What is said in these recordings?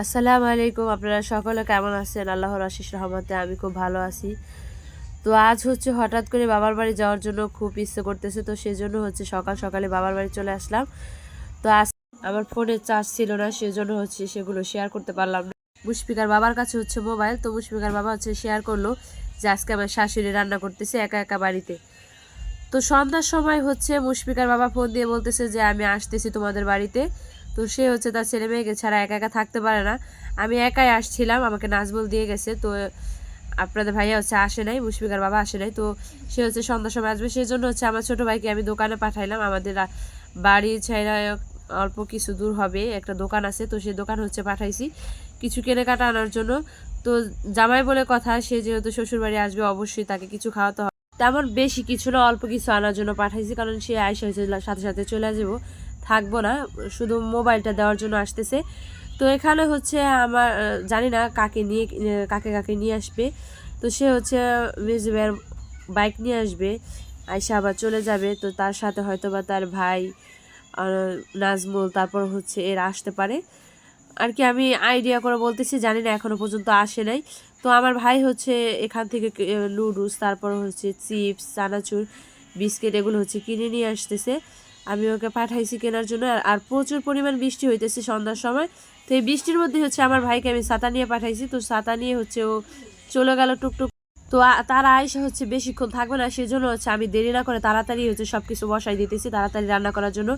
আসসালামু আলাইকুম, আপনারা সকলে কেমন আছেন? আল্লাহর আশিস রহমতে আমি খুব ভালো আছি। তো আজ হচ্ছে হঠাৎ করে বাবার বাড়ি যাওয়ার জন্য খুব ইচ্ছে করতেছে, তো সেজন্য হচ্ছে সকাল সকালে বাবার বাড়ি চলে আসলাম। তো আজ আমার ফোনে চার্জ ছিল না, সেজন্য হচ্ছে সেগুলো শেয়ার করতে পারলাম না। মুশফিকার বাবার কাছে হচ্ছে মোবাইল তো মুশফিকার বাবা হচ্ছে শেয়ার করল যে আজকে আমার শাশুড়ি রান্না করতেছে একা একা বাড়িতে। তো সন্ধ্যার সময় হচ্ছে মুশফিকার বাবা ফোন দিয়ে বলতেছে যে আমি আসতেছি তোমাদের বাড়িতে। তো সে হচ্ছে তার ছেলে মেয়েকে ছাড়া একা একা থাকতে পারে না। আমি একাই আসছিলাম, আমাকে নাজবল দিয়ে গেছে। তো আপনাদের ভাইয়া হচ্ছে আসে নাই, মুশফিকার বাবা আসে নাই। তো সে হচ্ছে সন্ধ্যার সময় আসবে। সেই জন্য হচ্ছে আমার ছোটো ভাইকে আমি দোকানে পাঠাইলাম। আমাদের বাড়ি ছাইরা অল্প কিছু দূর হবে, একটা দোকান আছে। তো সেই দোকান হচ্ছে পাঠাইছি কিছু কেনাকাটা আনার জন্য। তো জামাই বলে কথা, সে যেহেতু শ্বশুর বাড়ি আসবে, অবশ্যই তাকে কিছু খাওয়াতে হবে। তেমন বেশি কিছু না, অল্প কিছু আনার জন্য পাঠাইছি। কারণ সে আইসা হয়েছে, সাথে সাথে চলে যাব। থাকব না, শুধু মোবাইলটা দেওয়ার জন্য আসতেছে। তো এখানে হচ্ছে আমার জানি না কাকে নিয়ে কাকে কাকে নিয়ে আসবে। তো সে হচ্ছে মেজবের বাইক নিয়ে আসবে, আইসা আবার চলে যাবে। তো তার সাথে হয়তো বা তার ভাই নাজমুল, তারপর হচ্ছে এরা আসতে পারে। আর কি আমি আইডিয়া করে বলতেছি, জানি না এখনও পর্যন্ত আসে নাই। তো আমার ভাই হচ্ছে এখান থেকে লুডুস তারপর হচ্ছে চিপস, চানাচুর, বিস্কিট, এগুলো হচ্ছে কিনে নিয়ে আসতেছে। আমি ওকে পাঠাইছি কেনার জন্য, আর- প্রচুর পরিমাণ বৃষ্টি হইতেছে সন্ধ্যার সময়। তো এই বৃষ্টির মধ্যে হচ্ছে আমার ভাইকে আমি ছাতা নিয়ে পাঠাইছি। তো ছাতা নিয়ে হচ্ছে ও চলে গেল টুকটুক। তো তারা আইসা হচ্ছে বেশিক্ষণ থাকবে না, সেজন্য হচ্ছে আমি দেরি না করে তাড়াতাড়ি হচ্ছে সব কিছু বসাই দিতেছি তাড়াতাড়ি রান্না করার জন্য।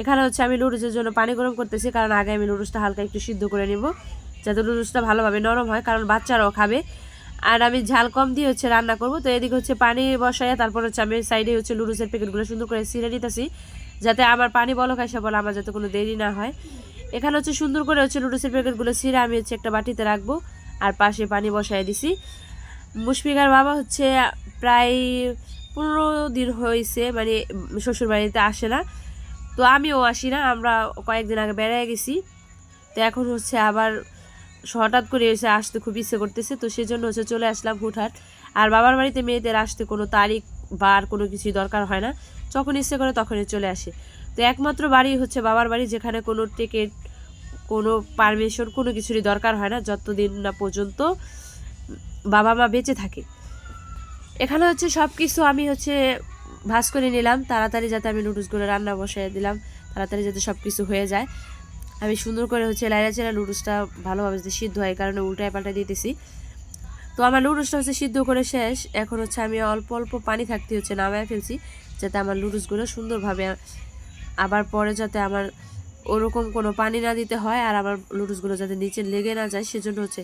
এখানে হচ্ছে আমি লুডুসের জন্য পানি গরম করতেছি, কারণ আগে আমি লুডুসটা হালকা একটু সিদ্ধ করে নিব, যাতে লুডুসটা ভালোভাবে নরম হয়, কারণ বাচ্চারাও খাবে। আর আমি ঝাল কম দিয়ে হচ্ছে রান্না করব। তো এদিকে হচ্ছে পানি বসাইয়া তারপর হচ্ছে আমি সাইডে হচ্ছে লুডুসের প্যাকেটগুলো সুন্দর করে ছিঁড়ে নিতেছি। যাতে আমার পানি বলক আসা বলে আমার যাতে কোনো দেরি না হয়। এখানে হচ্ছে সুন্দর করে হচ্ছে লুডুসের প্যাকেটগুলো ছিঁড়ে আমি হচ্ছে একটা বাটিতে রাখব আর পাশে পানি বসাই দিছি। মুশফিকার বাবা হচ্ছে প্রায় পনেরো দিন হয়েছে মানে শ্বশুর বাড়িতে আসে না। তো আমিও আসি না, আমরা কয়েকদিন আগে বেড়ায় গেছি। তো এখন হচ্ছে আবার হঠাৎ করে এসে আসতে খুব ইচ্ছে করতেছে, তো সেজন্য হচ্ছে চলে আসলাম হুটহাট। আর বাবার বাড়িতে মেয়েদের আসতে কোনো তারিখ বার কোনো কিছুই দরকার হয় না। যখন ইচ্ছে করে তখনই চলে আসে। তো একমাত্র বাড়ি হচ্ছে বাবার বাড়ি, যেখানে কোনো টিকিট কোনো পারমিশন কোনো কিছুরই দরকার হয় না, যতদিন না পর্যন্ত বাবা মা বেঁচে থাকে। এখানে হচ্ছে সব কিছু আমি হচ্ছে ভাজ করে নিলাম। তাড়াতাড়ি যাতে আমি নুডলসগুলো রান্না বসাই দিলাম। তাড়াতাড়ি যাতে সব কিছু হয়ে যায়। আমি সুন্দর করে হচ্ছে লাইরা চেরা নুডলসটা ভালোভাবে সিদ্ধ হয় কারণে উল্টায় পাল্টায় দিতেছি। তো আমার লুডুসটা হচ্ছে সিদ্ধ করে শেষ। এখন হচ্ছে আমি অল্প অল্প পানি থাকতে হচ্ছে, নামায় ফেলছি, যাতে আমার লুডুসগুলো সুন্দরভাবে আবার পরে যাতে আমার ওরকম কোনো পানি না দিতে হয় আর আমার লুডুসগুলো যাতে নিচে লেগে না যায়। সেজন্য হচ্ছে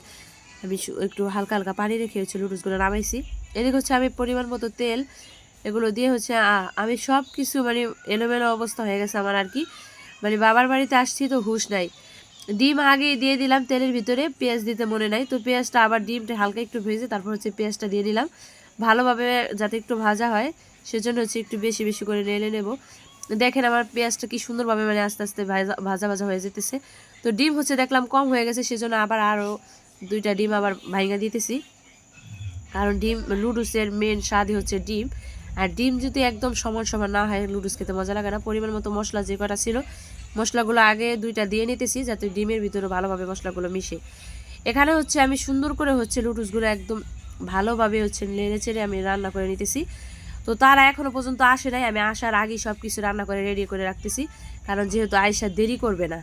আমি একটু হালকা হালকা পানি রেখে হচ্ছে লুডুসগুলো নামাইছি। এদিকে হচ্ছে আমি পরিমাণ মতো তেল, এগুলো দিয়ে হচ্ছে আমি সব কিছু মানে এলোমেলো অবস্থা হয়ে গেছে আমার আর কি। মানে বাবার বাড়িতে আসছি তো হুঁশ নাই। ডিম আগে দিয়ে দিলাম তেলের ভিতরে, পেঁয়াজ দিতে মনে নাই। তো পেঁয়াজটা আবার ডিমটা হালকা একটু ভেজে তারপর হচ্ছে পেঁয়াজটা দিয়ে দিলাম। ভালোভাবে যাতে একটু ভাজা হয়, সেজন্য হচ্ছে একটু বেশি বেশি করে নেড়ে নেব। দেখেন আমার পেঁয়াজটা কি সুন্দরভাবে মানে আস্তে আস্তে ভাজা ভাজা ভাজা হয়ে যেতেছে। তো ডিম হচ্ছে দেখলাম কম হয়ে গেছে, সেজন্য আবার আরও দুইটা ডিম আবার ভাঙা দিতেছি। কারণ ডিম লুডুসের মেন স্বাদই হচ্ছে ডিম। আর ডিম যদি একদম সমান সমান না হয় লুডুস খেতে মজা লাগে না। পরিমাণ মতো মশলা যে কটা ছিল মশলাগুলো আগে দুইটা দিয়ে নিতেছি যাতে ডিমের ভিতরে ভালোভাবে মশলাগুলো মিশে। এখানে হচ্ছে আমি সুন্দর করে হচ্ছে লুডুসগুলো একদম ভালোভাবে হচ্ছে নেড়ে চেড়ে আমি রান্না করে নিতেছি। তো তারা এখনও পর্যন্ত আসে নাই, আমি আসার আগেই সব কিছু রান্না করে রেডি করে রাখতেছি, কারণ যেহেতু আয়সা দেরি করবে না,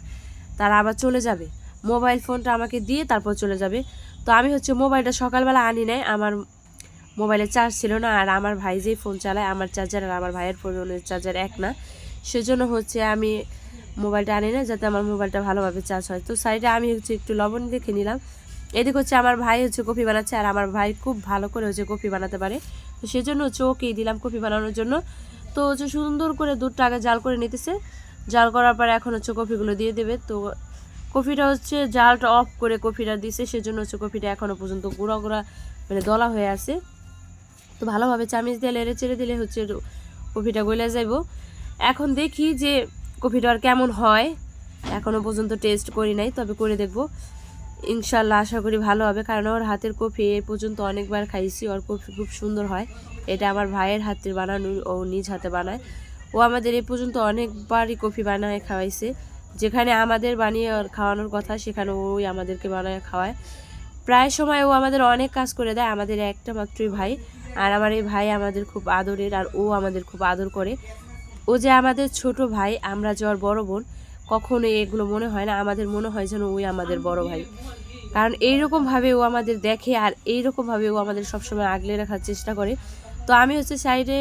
তারা আবার চলে যাবে। মোবাইল ফোনটা আমাকে দিয়ে তারপর চলে যাবে। তো আমি হচ্ছে মোবাইলটা সকালবেলা আনি নাই, আমার মোবাইলে চার্জ ছিল না, আর আমার ভাই যেই ফোন চালায়, আমার চার্জার আর আমার ভাইয়ের ফোনের চার্জার এক না। সেজন্য হচ্ছে আমি মোবাইলটা আনি না যাতে আমার মোবাইলটা ভালোভাবে চার্জ হয়। তো সাইডে আমি হচ্ছে একটু লবণ দেখে নিলাম। এদিকে হচ্ছে আমার ভাই হচ্ছে কফি বানাচ্ছে আর আমার ভাই খুব ভালো করে হচ্ছে কফি বানাতে পারে। তো সেজন্য ওকেই দিলাম কফি বানানোর জন্য। তো হচ্ছে সুন্দর করে দুধটা আগে জাল করে নিতেছে। জাল করার পর এখন হচ্ছে কফিগুলো দিয়ে দেবে। তো কফিটা হচ্ছে জালটা অফ করে কফিটা দিছে। সেজন্য হচ্ছে কফিটা এখনও পর্যন্ত গুঁড়া গুঁড়া মানে দলা হয়ে আছে। তো ভালোভাবে চামিচ দিয়ে লেড়ে চেড়ে দিলে হচ্ছে কফিটা গলে যাইব। এখন দেখি যে কফিটা আর কেমন হয় এখনও পর্যন্ত টেস্ট করি নাই, তবে করে দেখব। ইনশাল্লাহ আশা করি ভালো হবে, কারণ ওর হাতের কফি এ পর্যন্ত অনেকবার খাইছি, ওর কফি খুব সুন্দর হয়। এটা আমার ভাইয়ের হাতের বানানো, ও নিজ হাতে বানায়। ও আমাদের এ পর্যন্ত অনেকবারই কফি বানায়, খাওয়াইছে। যেখানে আমাদের বানিয়ে ওর খাওয়ানোর কথা, সেখানে ওই আমাদেরকে বানায়, খাওয়ায়। প্রায় সময় ও আমাদের অনেক কাজ করে দেয়, আমাদের একটা মাত্রই ভাই। আর আমার এই ভাই আমাদের খুব আদরের, আর ও আমাদের খুব আদর করে। ও যে আমাদের ছোট ভাই, আমরা যে ওর বড় বোন কখনো এগুলো মনে হয় না। আমাদের মনে হয় যেন ওই আমাদের বড় ভাই। কারণ এইরকমভাবে ও আমাদের দেখে আর এইরকমভাবে ও আমাদের সবসময় আগলে রাখার চেষ্টা করে। তো আমি হচ্ছে সাইডে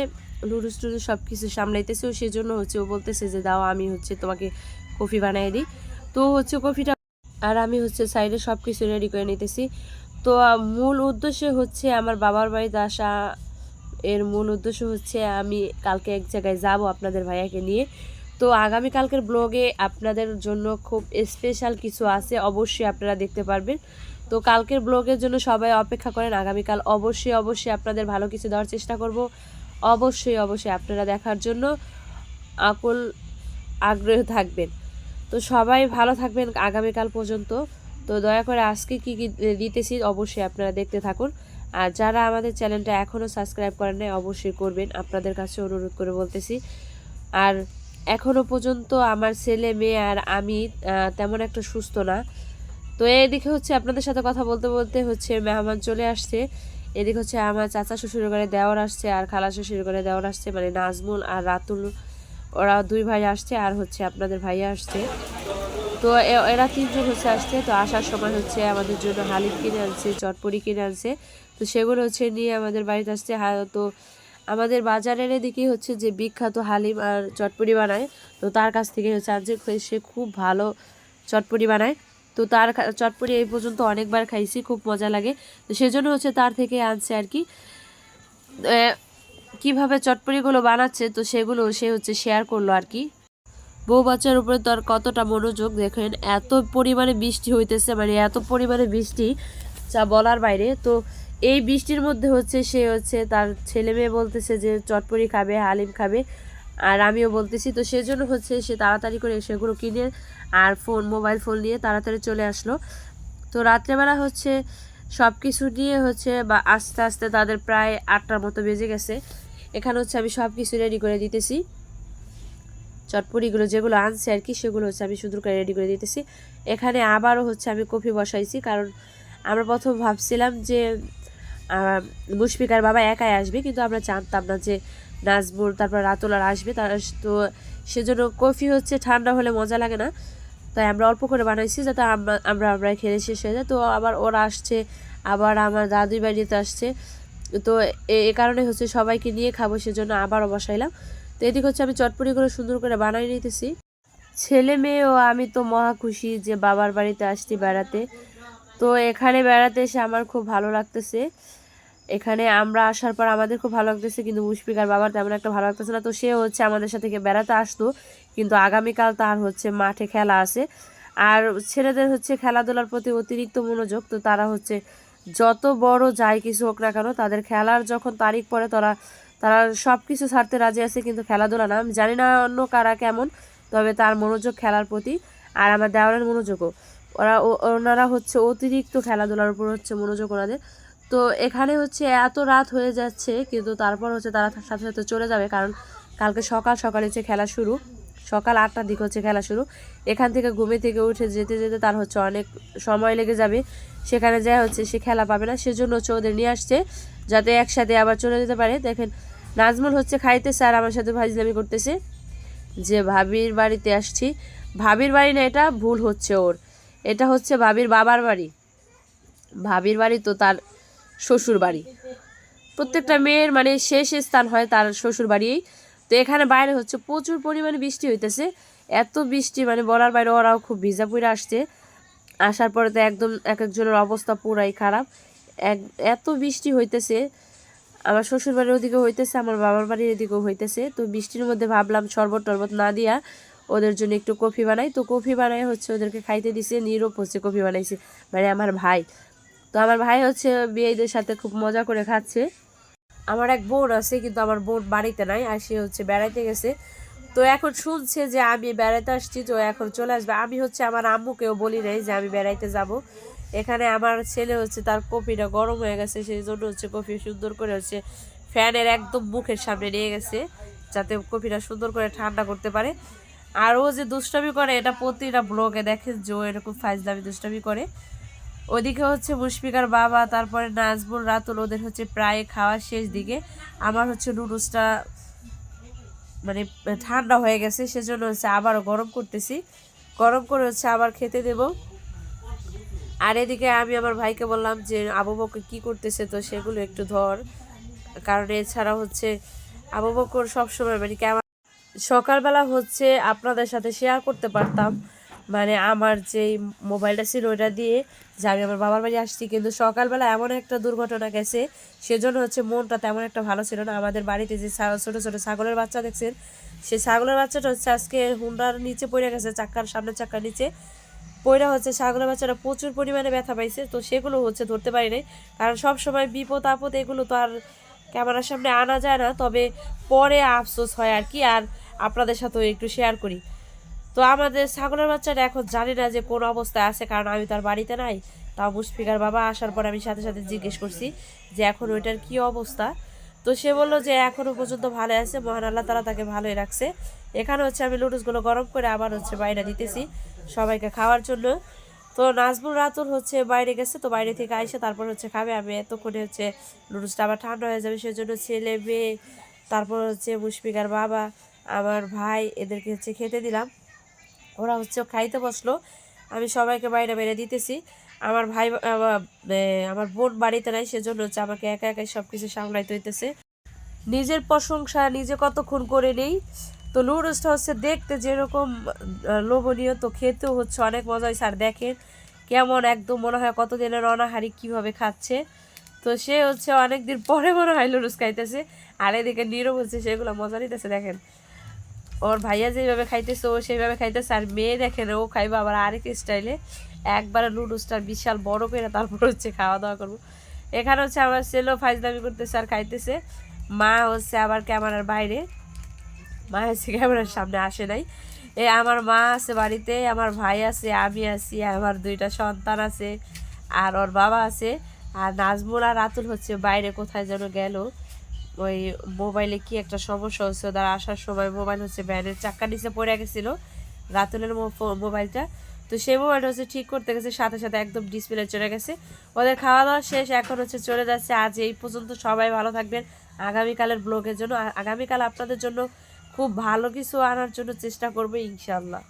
লুডুস টুডুস সব কিছু সামলাইতেছি ও সেই জন্য হচ্ছে ও বলতেছে যে, দাও, আমি হচ্ছে তোমাকে কফি বানিয়ে দিই। তো হচ্ছে কফিটা আর আমি হচ্ছে সাইডে সব কিছু রেডি করে নিতেছি। তো মূল উদ্দেশ্য হচ্ছে আমার বাবার বাড়িতে আসা এর মূল উদ্দেশ্য হচ্ছে আমি কালকে এক জায়গায় যাব আপনাদের ভাইয়াকে নিয়ে। তো আগামী কালকের ব্লগে আপনাদের জন্য খুব স্পেশাল কিছু আছে, অবশ্যই আপনারা দেখতে পারবেন। তো কালকের ব্লগের জন্য সবাই অপেক্ষা করেন, আগামীকাল অবশ্যই অবশ্যই আপনাদের ভালো কিছু দেওয়ার চেষ্টা করব। অবশ্যই অবশ্যই আপনারা দেখার জন্য আকুল আগ্রহ থাকবেন। তো সবাই ভালো থাকবেন আগামীকাল পর্যন্ত। তো দয়া করে আজকে কি কি দিতেছি অবশ্যই আপনারা দেখতে থাকুন। আর যারা আমাদের চ্যানেলটা এখনও সাবস্ক্রাইব করেন নাই, অবশ্যই করবেন। আপনাদের কাছে অনুরোধ করে বলতেছি। আর এখনও পর্যন্ত আমার ছেলে, মেয়ে আর আমি তেমন একটা সুস্থ না। তো এদিকে হচ্ছে আপনাদের সাথে কথা বলতে বলতে হচ্ছে মেহমান চলে আসছে। এদিকে হচ্ছে আমার চাচা শ্বশুরের ঘরে দেওয়ার আসছে আর খালা শ্বশুরের ঘরে দেওয়ার আসছে মানে নাজমুল আর রাতুল, ওরা দুই ভাই আসছে আর হচ্ছে আপনাদের ভাইয়া আসছে। তো এরা তিনজন হচ্ছে আসছে, তো আসার সময় হচ্ছে আমাদের জন্য হালিম কিনে আনছে চটপড়ি কিনে আনছে। তো সেগুলো হচ্ছে নিয়ে আমাদের বাড়িতে আসছে। তো আমাদের বাজারের এদিকে হচ্ছে যে বিখ্যাত হালিম আর চটপড়ি বানায়। তো তার কাছ থেকে হচ্ছে আনছে সে খুব ভালো চটপড়ি বানায়। তো তার চটপড়ি এই পর্যন্ত অনেকবার খাইছি, খুব মজা লাগে। তো সেজন্য হচ্ছে তার থেকে আনছে আর কি। কীভাবে চটপড়িগুলো বানাচ্ছে, তো সেগুলো সে হচ্ছে শেয়ার করল আর কি। বউ বাচ্চার উপরে তার কতটা মনোযোগ দেখেন, এত পরিমাণে বৃষ্টি হইতেছে মানে এত পরিমাণে বৃষ্টি যা বলার বাইরে। তো এই বৃষ্টির মধ্যে হচ্ছে সে হচ্ছে তার ছেলে মেয়ে বলতেছে যে চটপড়ি খাবে, হালিম খাবে। আর আমিও বলতেছি, তো সেজন্য হচ্ছে সে তাড়াতাড়ি করে সেগুলো কিনে আর ফোন, মোবাইল ফোন নিয়ে তাড়াতাড়ি চলে আসলো। তো রাত্রেবেলা হচ্ছে সব কিছু নিয়ে হচ্ছে বা আস্তে আস্তে তাদের প্রায় আটটার মতো বেজে গেছে। এখানে হচ্ছে আমি সব কিছু রেডি করে দিতেছি। চটপটিগুলো যেগুলো আনছে আর কি, সেগুলো হচ্ছে আমি সুন্দর করে রেডি করে দিতেছি। এখানে আবারও হচ্ছে আমি কফি বসাইছি, কারণ আমরা প্রথম ভাবছিলাম যে মুশফিকার বাবা একাই আসবে, কিন্তু আমরা জানতাম না যে নাজমুর তারপর রাতুলার আসবে তার তো সেজন্য কফি হচ্ছে ঠান্ডা হলে মজা লাগে না। তাই আমরা অল্প করে বানাইছি যাতে আমরা আমরা আমরা খেলে শেষ হয়ে যায়। তো আবার ওরা আসছে, আবার আমার দাদুই বাড়িতে আসছে। তো এ কারণে হচ্ছে সবাইকে নিয়ে খাব, সেজন্য আবারও বসাইলাম। তো এদিকে হচ্ছে আমি চটপটিগুলো সুন্দর করে বানাই নিতেছি। ছেলে মেয়ে ও আমি তো মহা খুশি যে বাবার বাড়িতে আসছি বেড়াতে। তো এখানে বেড়াতে এসে আমার খুব ভালো লাগতেছে। এখানে আমরা আসার পর আমাদের খুব ভালো লাগতেছে, কিন্তু মুশফিকার বাবার তেমন একটা ভালো লাগতেছে না। তো সে হচ্ছে আমাদের সাথে বেড়াতে আসতো কিন্তু আগামীকাল তার হচ্ছে মাঠে খেলা আছে। আর ছেলেদের হচ্ছে খেলাধুলার প্রতি অতিরিক্ত মনোযোগ, তো তারা হচ্ছে যত বড় যাই কিছু হোক না কেন, তাদের খেলার যখন তারিখ পরে তারা তারা সব কিছু ছাড়তে রাজি আছে কিন্তু খেলাধুলা না। আমি জানি না অন্য কারা কেমন, তবে তার মনোযোগ খেলার প্রতি আর আমার দেওয়ালের মনোযোগও। ওরা ওনারা হচ্ছে অতিরিক্ত খেলাধুলার উপর হচ্ছে মনোযোগ ওনাদের। তো এখানে হচ্ছে এত রাত হয়ে যাচ্ছে, কিন্তু তারপর হচ্ছে তারা সাথে সাথে চলে যাবে, কারণ কালকে সকাল সকালে হচ্ছে খেলা শুরু। সকাল আটটার দিকে হচ্ছে খেলা শুরু। এখান থেকে ঘুমে থেকে উঠে যেতে যেতে তার হচ্ছে অনেক সময় লেগে যাবে। সেখানে যা হচ্ছে সে খেলা পাবে না, সেজন্য হচ্ছে ওদের নিয়ে আসছে যাতে একসাথে আবার চলে যেতে পারে। দেখেন, নাজমুল হচ্ছে খাইতেছে আর আমার সাথে ভাজলামি করতেছে। যে ভাবির বাড়িতে আসছি। ভাবির বাড়ি না, এটা ভুল হচ্ছে ওর। এটা হচ্ছে ভাবির বাবার বাড়ি। ভাবির বাড়ি তো তার শ্বশুর বাড়ি। প্রত্যেকটা মেয়ের মানে শেষ স্থান হয় তার শ্বশুর বাড়িই তো এখানে বাইরে হচ্ছে প্রচুর পরিমাণে বৃষ্টি হইতেছে। এত বৃষ্টি মানে বলার বাইরে ওরাও খুব ভিজা পুরে আসছে। আসার পরে তো একদম এক একজনের অবস্থা পুরাই খারাপ। এক, এত বৃষ্টি হইতেছে, আমার শ্বশুর বাড়ির ওদিকে হইতেছে, আমার বাবার বাড়ির এদিকেও হইতেছে। তো বৃষ্টির মধ্যে ভাবলাম শরবত টরবত না দিয়া ওদের জন্য একটু কফি বানাই। তো কফি বানাই হচ্ছে ওদেরকে খাইতে দিছে, নীরব হচ্ছে কফি বানাইছে। মানে আমার ভাই, তো আমার ভাই হচ্ছে বিয়েদের সাথে খুব মজা করে খাচ্ছে। আমার এক বোন আছে, কিন্তু আমার বোন বাড়িতে নাই আর সে হচ্ছে বেড়াইতে গেছে। তো এখন শুনছে যে আমি বেড়াতে আসছি, তো এখন চলে আসবে। আমি হচ্ছে আমার আম্মুকেও বলি নাই যে আমি বেড়াইতে যাব। এখানে আমার ছেলে হচ্ছে তার কপিটা গরম হয়ে গেছে, সেই জন্য হচ্ছে কফি সুন্দর করে হচ্ছে ফ্যানের একদম মুখের সামনে নিয়ে গেছে, যাতে কফিটা সুন্দর করে ঠান্ডা করতে পারে। আর ও যে দুষ্টামি করে, এটা প্রতিটা ব্লগে দেখেন যে ও এরকম ফাইজলামি দুষ্টামি করে। ওদিকে হচ্ছে মুশফিকার বাবা, তারপরে নাজবুল রাতুল, ওদের হচ্ছে প্রায় খাওয়ার শেষ দিকে। আমার হচ্ছে নুডলসটা মানে ঠান্ডা হয়ে গেছে, সেজন্য হচ্ছে আবারও গরম করতেছি। গরম করে হচ্ছে আবার খেতে দেব। আর এদিকে আমি আমার ভাইকে বললাম যে, আবু বকর কী করতেছে তো সেগুলো একটু ধর। কারণ এছাড়া হচ্ছে আবু বকর সবসময় মানে কেমন সকালবেলা হচ্ছে আপনাদের সাথে শেয়ার করতে পারতাম। মানে আমার যেই মোবাইলটা ছিল ওটা দিয়ে যে আমি আমার বাবার বাড়ি আসছি, কিন্তু সকালবেলা এমন একটা দুর্ঘটনা গেছে, সেজন্য হচ্ছে মনটা তেমন একটা ভালো ছিল না। আমাদের বাড়িতে যে ছোটো, ছোট ছাগলের বাচ্চা দেখছেন, সেই ছাগলের বাচ্চাটা হচ্ছে আজকে হুন্ডার নিচে পড়ে গেছে, চাক্কার সামনের চাক্কার নিচে। পয়রা হচ্ছে ছাগলের বাচ্চারা প্রচুর পরিমাণে ব্যথা পাইছে, তো সেগুলো হচ্ছে ধরতে পারি নাই। কারণ সব সময় বিপদ আপদ এগুলো তো আর ক্যামেরার সামনে আনা যায় না, তবে পরে আফসোস হয় আর কি, আর আপনাদের সাথেও একটু শেয়ার করি। তো আমাদের ছাগলের বাচ্চাটা এখন জানি না যে কোন অবস্থায় আছে, কারণ আমি তার বাড়িতে নাই। তাও মুশফিকার বাবা আসার পর আমি সাথে সাথে জিজ্ঞেস করছি যে এখন ওইটার কি অবস্থা? তো সে বলল যে এখনও পর্যন্ত ভালো আছে, মহান আল্লাহ তালা তাকে ভালোই রাখছে। এখানে হচ্ছে আমি লুডুসগুলো গরম করে আবার হচ্ছে বাইরে দিতেছি সবাইকে খাওয়ার জন্য। তো নাজমুল রাতুল হচ্ছে বাইরে গেছে, তো বাইরে থেকে আইসে তারপর হচ্ছে খাবে। আমি এতক্ষণে হচ্ছে লুডুসটা আবার ঠান্ডা হয়ে যাবে, সেজন্য ছেলে, মেয়ে, তারপর হচ্ছে মুশফিকার বাবা, আমার ভাই, এদেরকে হচ্ছে খেতে দিলাম। ওরা হচ্ছে খাইতে বসল। আমি সবাইকে বাইরে বাইরে দিতেছি। আমার ভাই, আমার বোন বাড়িতে নাই, সেজন্য হচ্ছে আমাকে একা একাই সব কিছু সামলাইতে হইতেছে। নিজের প্রশংসা নিজে কতক্ষণ করে নেই। তো নুডলসটা হচ্ছে দেখতে যেরকম লোভনীয়, তো খেতেও হচ্ছে অনেক মজা আর দেখেন কেমন একদম মনে হয় কতদিনের অনাহারি কীভাবে খাচ্ছে। তো সে হচ্ছে অনেকদিন পরে মনে হয় নুডলস খাইতেছে। আর এদিকে নীরব হচ্ছে, সেগুলো মজা নিতেছে, দেখেন। ওর ভাইয়া যেভাবে খাইতেছে, ও সেইভাবে খাইতেছে, আর মেয়ে দেখেন, ও খাইবে আবার আরেক স্টাইলে। একবারে নুডলসটা বিশাল বড় করে তারপর হচ্ছে খাওয়া দাওয়া করব। এখানে হচ্ছে আমার ছেলেও ফাইজদামি করতেছে আর খাইতেছে। মা হচ্ছে আবার ক্যামেরার বাইরে। মা হচ্ছে ক্যামেরার সামনে আসে নাই। এ আমার মা আছে বাড়িতে, আমার ভাই আছে, আমি আছি, আমার দুইটা সন্তান আছে, আর ওর বাবা আছে। আর নাজমুল আর রাতুল হচ্ছে বাইরে কোথায় যেন গেল। ওই মোবাইলে কি একটা সমস্যা হচ্ছে ওদের আসার সময় মোবাইল হচ্ছে ব্যানের চাক্কা নিচে পড়ে গেছিল, রাতুলের মোবাইলটা। তো সেই মোবাইলটা হচ্ছে ঠিক করতে গেছে, সাথে সাথে একদম ডিসপ্লে চলে গেছে। ওদের খাওয়া দাওয়া শেষ, এখন হচ্ছে চলে যাচ্ছে। আজ এই পর্যন্ত সবাই ভালো থাকবেন। আগামীকালের ব্লগের জন্য আগামীকাল আপনাদের জন্য খুব ভালো কিছু আনার জন্য চেষ্টা করব ইনশাল্লাহ